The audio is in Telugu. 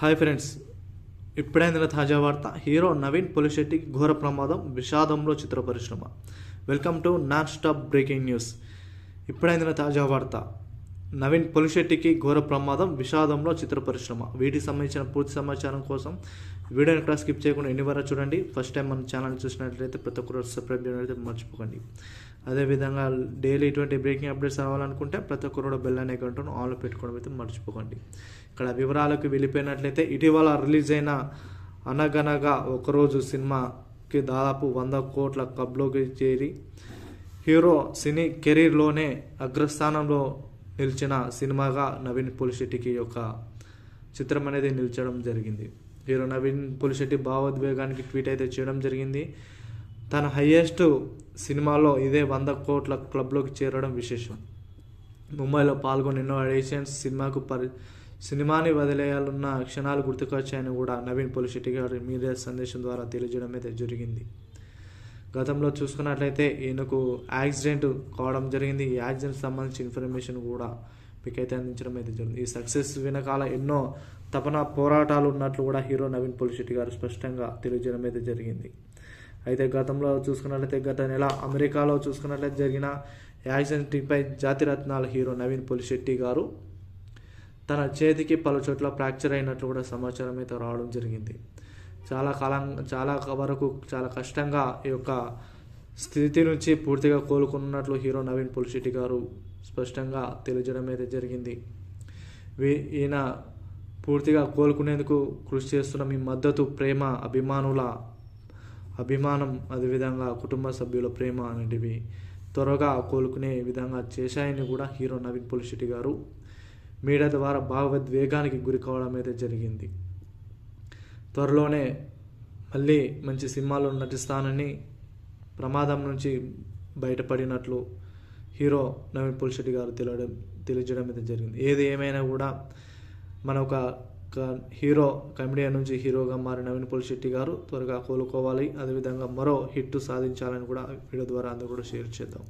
Hi friends. ఇప్పుడైందిన తాజా వార్త హీరో నవీన్ పులిశెట్టికి ఘోర ప్రమాదం విషాదంలో చిత్ర పరిశ్రమ. Welcome to non stop breaking news. ఇప్పుడైందిన తాజా వార్త నవీన్ పులిశెట్టికి ఘోర ప్రమాదం విషాదంలో చిత్ర పరిశ్రమ. వీటికి సంబంధించిన పూర్తి సమాచారం కోసం వీడియోని ఎక్కడ స్కిప్ చేయకుండా ఎన్ని వరకు చూడండి. ఫస్ట్ టైం మన ఛానల్ చూసినట్లయితే ప్రతి ఒక్కరు సబ్స్క్రైబ్ చేయడం అయితే మర్చిపోకండి. అదేవిధంగా డైలీ ఇటువంటి బ్రేకింగ్ అప్డేట్స్ రావాలనుకుంటే ప్రతి ఒక్కరు కూడా బెల్ అనే గంటను ఆన్లో పెట్టుకోవడం అయితే మర్చిపోకండి. ఇక్కడ వివరాలకు వెళ్ళిపోయినట్లయితే ఇటీవల రిలీజ్ అయిన అనగనగా ఒకరోజు సినిమాకి దాదాపు వంద కోట్ల క్లబ్లోకి చేరి హీరో సినీ కెరీర్లోనే అగ్రస్థానంలో నిలిచిన సినిమాగా నవీన్ పులిశెట్టికి యొక్క చిత్రం అనేది నిలిచడం జరిగింది. హీరో నవీన్ పులిశెట్టి భావోద్వేగానికి ట్వీట్ అయితే చేయడం జరిగింది. తన హయ్యెస్ట్ సినిమాలో ఇదే వంద కోట్ల క్లబ్లోకి చేరడం విశేషం. ముంబైలో పాల్గొని ఎన్నో ఎడిషన్స్ సినిమాకు పరి సినిమాని వదిలేయాలన్న క్షణాలు గుర్తుకొచ్చాయని కూడా నవీన్ పులిశెట్టి గారి మీడియా సందేశం ద్వారా తెలియజేయడం అయితే జరిగింది. గతంలో చూసుకున్నట్లయితే ఈయనకు యాక్సిడెంట్ కావడం జరిగింది. ఈ యాక్సిడెంట్ సంబంధించిన ఇన్ఫర్మేషన్ కూడా మీకైతే అందించడం అయితే జరిగింది. ఈ సక్సెస్ వెనకాల ఎన్నో తపన పోరాటాలు ఉన్నట్లు కూడా హీరో నవీన్ పొలిశెట్టి గారు స్పష్టంగా తెలియజేయడం అయితే జరిగింది. అయితే గతంలో చూసుకున్నట్లయితే గత నెల అమెరికాలో చూసుకున్నట్లయితే జరిగిన యాక్సిడెంట్పై జాతిరత్నాల హీరో నవీన్ పొలిశెట్టి గారు తన చేతికి పలు చోట్ల ఫ్రాక్చర్ అయినట్లు కూడా సమాచారం అయితే రావడం జరిగింది. చాలా కాలం చాలా వరకు చాలా కష్టంగా ఈ యొక్క స్థితి నుంచి పూర్తిగా కోలుకున్నట్లు హీరో నవీన్ పులిశెట్టి గారు స్పష్టంగా తెలియజేయడం అయితే జరిగింది ఈయన పూర్తిగా కోలుకునేందుకు కృషి చేస్తున్న మీ మద్దతు ప్రేమ అభిమానుల అభిమానం అదేవిధంగా కుటుంబ సభ్యుల ప్రేమ అనేటివి త్వరగా కోలుకునే విధంగా చేశాయని కూడా హీరో నవీన్ పులిశెట్టి గారు మీడియా ద్వారా భావోద్వేగానికి గురి కావడం అయితే జరిగింది. త్వరలోనే మళ్ళీ మంచి సినిమాలో నటిస్తానని ప్రమాదం నుంచి బయటపడినట్లు హీరో నవీన్ పులిశెట్టి గారు తెలియడం తెలియజేయడం అయితే జరిగింది. ఏది ఏమైనా కూడా మన ఒక హీరో కమెడియన్ నుంచి హీరోగా మారిన నవీన్ పులిశెట్టి గారు త్వరగా కోలుకోవాలి. అదేవిధంగా మరో హిట్ సాధించాలని కూడా వీడియో ద్వారా అందరూ కూడా షేర్ చేద్దాం.